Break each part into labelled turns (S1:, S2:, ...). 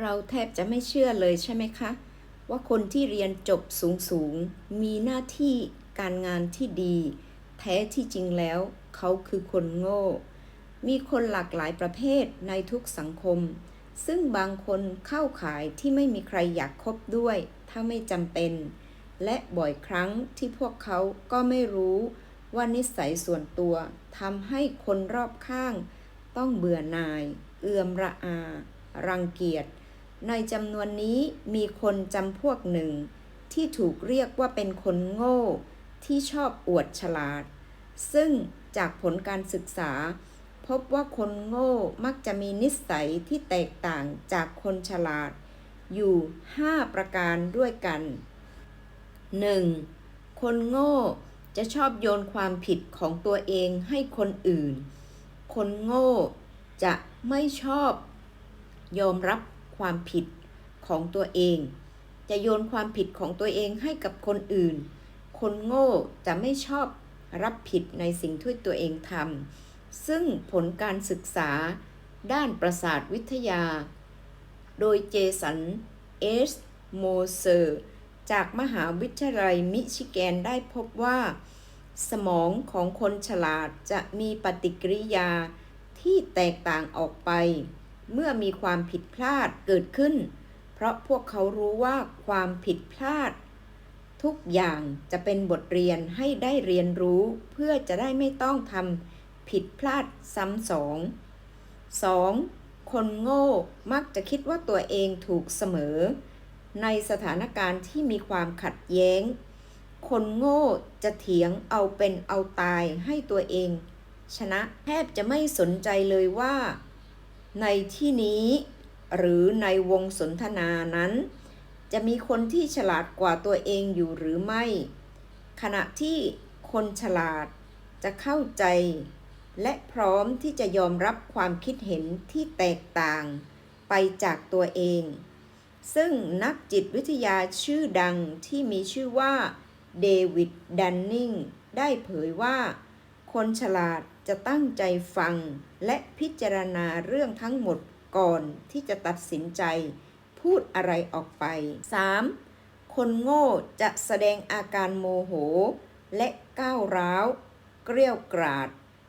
S1: เราแทบจะไม่เชื่อเลยใช่ไหมคะ ว่าคนที่เรียนจบสูงสูงๆมีหน้าที่การงานที่ดี แท้ที่จริงแล้ว เขาคือคนโง่ มีคนหลากหลายประเภทในทุกสังคม ซึ่งบางคนเข้าขายที่ไม่มีใครอยากคบด้วย ถ้าไม่จำเป็น และบ่อยครั้งที่พวกเขาก็ไม่รู้ว่านิสัยส่วนตัวทำให้คนรอบข้าง ต้องเบื่อหน่าย เอื่อมระอา รังเกียจ ในจำนวนนี้มีคนจำพวกหนึ่ง ที่ถูกเรียกว่าเป็นคนโง่ ที่ชอบอวดฉลาด ซึ่งจากผลการศึกษา พบว่าคนโง่มักจะมีนิสัยที่แตกต่างจากคนฉลาด อยู่ 5 ประการด้วยกัน 1. คนโง่จะชอบโยนความผิดของตัวเองให้คนอื่น คนโง่จะไม่ชอบ ยอมรับ ความผิดของตัวเอง จะโยนความผิดของตัวเองให้กับคนอื่น คนโง่จะไม่ชอบรับผิดในสิ่งที่ตัวเองทำซึ่งผลการศึกษาด้านประสาทวิทยา โดยเจสัน เอส โมเซอร์ จากมหาวิทยาลัยมิชิแกนได้พบว่า สมองของคนฉลาดจะมีปฏิกิริยาที่แตกต่างออกไป เมื่อมีความผิดพลาดเกิดขึ้น เพราะพวกเขารู้ว่าความผิดพลาด ทุกอย่างจะเป็นบทเรียนให้ได้เรียนรู้ เพื่อจะได้ไม่ต้องทำผิดพลาดซ้ำสอง 2. คนโง่มักจะคิดว่าตัวเองถูกเสมอ ในสถานการณ์ที่มีความขัดแย้ง คนโง่จะเถียงเอาเป็นเอาตายให้ตัวเอง ชนะแทบจะไม่สนใจเลยว่า ในที่นี้หรือในวงสนทนานั้น จะมีคนที่ฉลาดกว่าตัวเองอยู่หรือไม่ ขณะที่คนฉลาดจะเข้าใจ และพร้อมที่จะยอมรับความคิดเห็นที่แตกต่างไปจากตัวเอง ซึ่งนักจิตวิทยาชื่อดังที่มีชื่อว่าเดวิดดันนิงได้เผยว่า คนฉลาด จะตั้งใจฟังและพิจารณาเรื่องทั้งหมดก่อนที่จะตัดสินใจ พูดอะไรออกไป 3. คนโง่จะแสดงอาการโมโห และก้าวร้าว เกรี้ยวกราด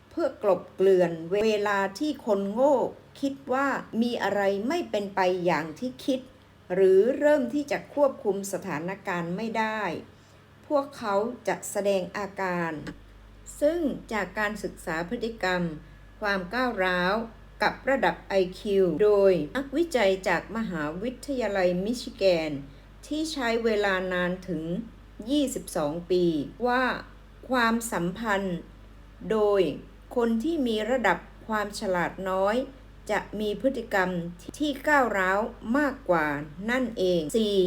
S1: เพื่อกลบเกลื่อนเวลาที่คนโง่ คิดว่ามีอะไรไม่เป็นไปอย่างที่คิด หรือเริ่มที่จะควบคุมสถานการณ์ไม่ได้ พวกเขาจะแสดงอาการ ซึ่งจากการศึกษาพฤติกรรม ความก้าวร้าวกับระดับ IQ โดยนักวิจัยจากมหาวิทยาลัยมิชิแกน ที่ใช้เวลานานถึง 22 ปี ว่าความสัมพันธ์ โดยคนที่มีระดับความฉลาดน้อย จะมีพฤติกรรมที่ก้าวร้าวมากกว่านั่นเอง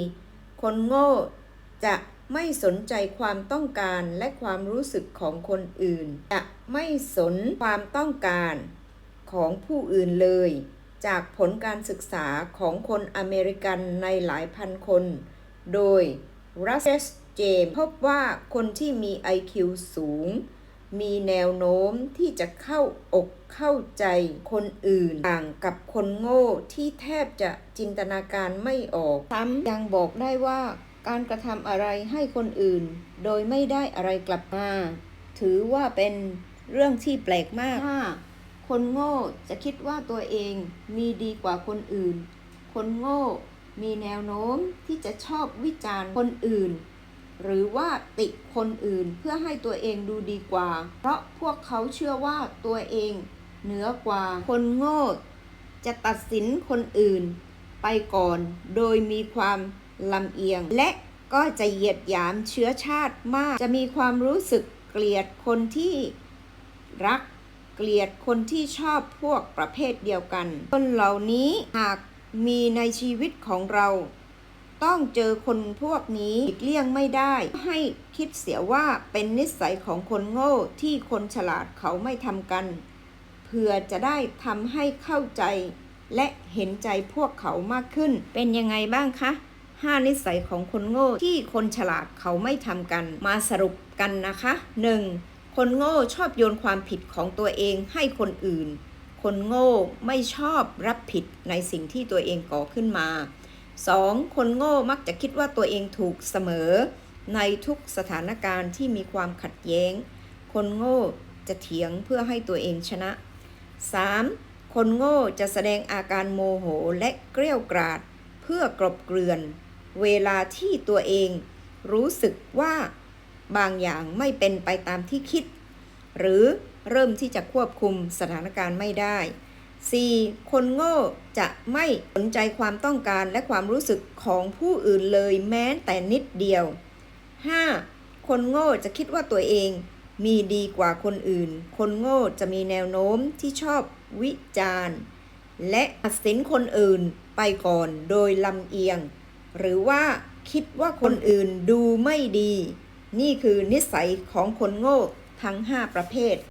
S1: 4. คนโง่จะ ไม่สนใจความต้องการและความรู้สึกของคนอื่น จะไม่สนความต้องการของผู้อื่นเลย จากผลการศึกษาของคนอเมริกันในหลายพันคน โดยรัสเซสเจมพบว่าคนที่มี IQ สูง มีแนวโน้มที่จะเข้าอกเข้าใจคนอื่นต่างกับคนโง่ที่แทบจะจินตนาการไม่ออกซ้ำยังบอกได้ว่า การกระทำอะไรให้คนอื่น โดยไม่ได้อะไรกลับมา ถือว่าเป็นเรื่องที่แปลกมาก 5. คนโง่จะคิดว่าตัวเองมีดีกว่าคนอื่น คนโง่มีแนวโน้มที่จะชอบวิจารณ์คนอื่น หรือว่าติคนอื่นเพื่อให้ตัวเองดูดีกว่า เพราะพวกเขาเชื่อว่าตัวเองเหนือกว่า คนโง่จะตัดสินคนอื่นไปก่อน โดยมีความ ลำเอียง และก็จะเหยียดหยามเชื้อชาติมาก จะมีความรู้สึกเกลียดคนที่รักเกลียดคนที่ชอบพวกประเภทเดียวกัน คนเหล่านี้หากมีในชีวิตของเรา ต้องเจอคนพวกนี้อีกเลี่ยงไม่ได้ ให้คิดเสียว่าเป็นนิสัยของคนโง่ที่คนฉลาดเขาไม่ทำกัน เพื่อจะได้ทำให้เข้าใจและเห็นใจพวกเขามากขึ้น เป็นยังไงบ้างคะ ห้านิสัยของคนโง่ที่คนฉลาดเขาไม่ทำกัน มาสรุปกันนะคะ 1. คนโง่ชอบโยนความผิดของตัวเองให้คนอื่นคคนโง่ไม่ชอบรับผิดในสิ่งที่ตัวเองก่อขึ้นมา 2. คนโง่มักจะคิดว่าตัวเองถูกเสมอ ในทุกสถานการณ์ที่มีความขัดแย้ง คนโง่จะเถียงเพื่อให้ตัวเองชนะ 3. คนโง่จะแสดงอาการโมโหและเกรี้ยวกราด เพื่อกลบเกลื่อน เวลาที่ตัวเองรู้สึกว่าบางอย่างไม่เป็นไปตามที่คิด หรือเริ่มที่จะควบคุมสถานการณ์ไม่ได้ 4. คนโง่จะไม่สนใจความต้องการและความรู้สึกของผู้อื่นเลยแม้แต่นิดเดียว 5. คนโง่จะคิดว่าตัวเองมีดีกว่าคนอื่น คนโง่จะมีแนวโน้มที่ชอบวิจารณ์ และตัดสินคนอื่นไปก่อนโดยลำเอียง หรือว่าคิดว่าคนอื่นดูไม่ดี นี่คือนิสัยของคนโง่ทั้ง 5 ประเภท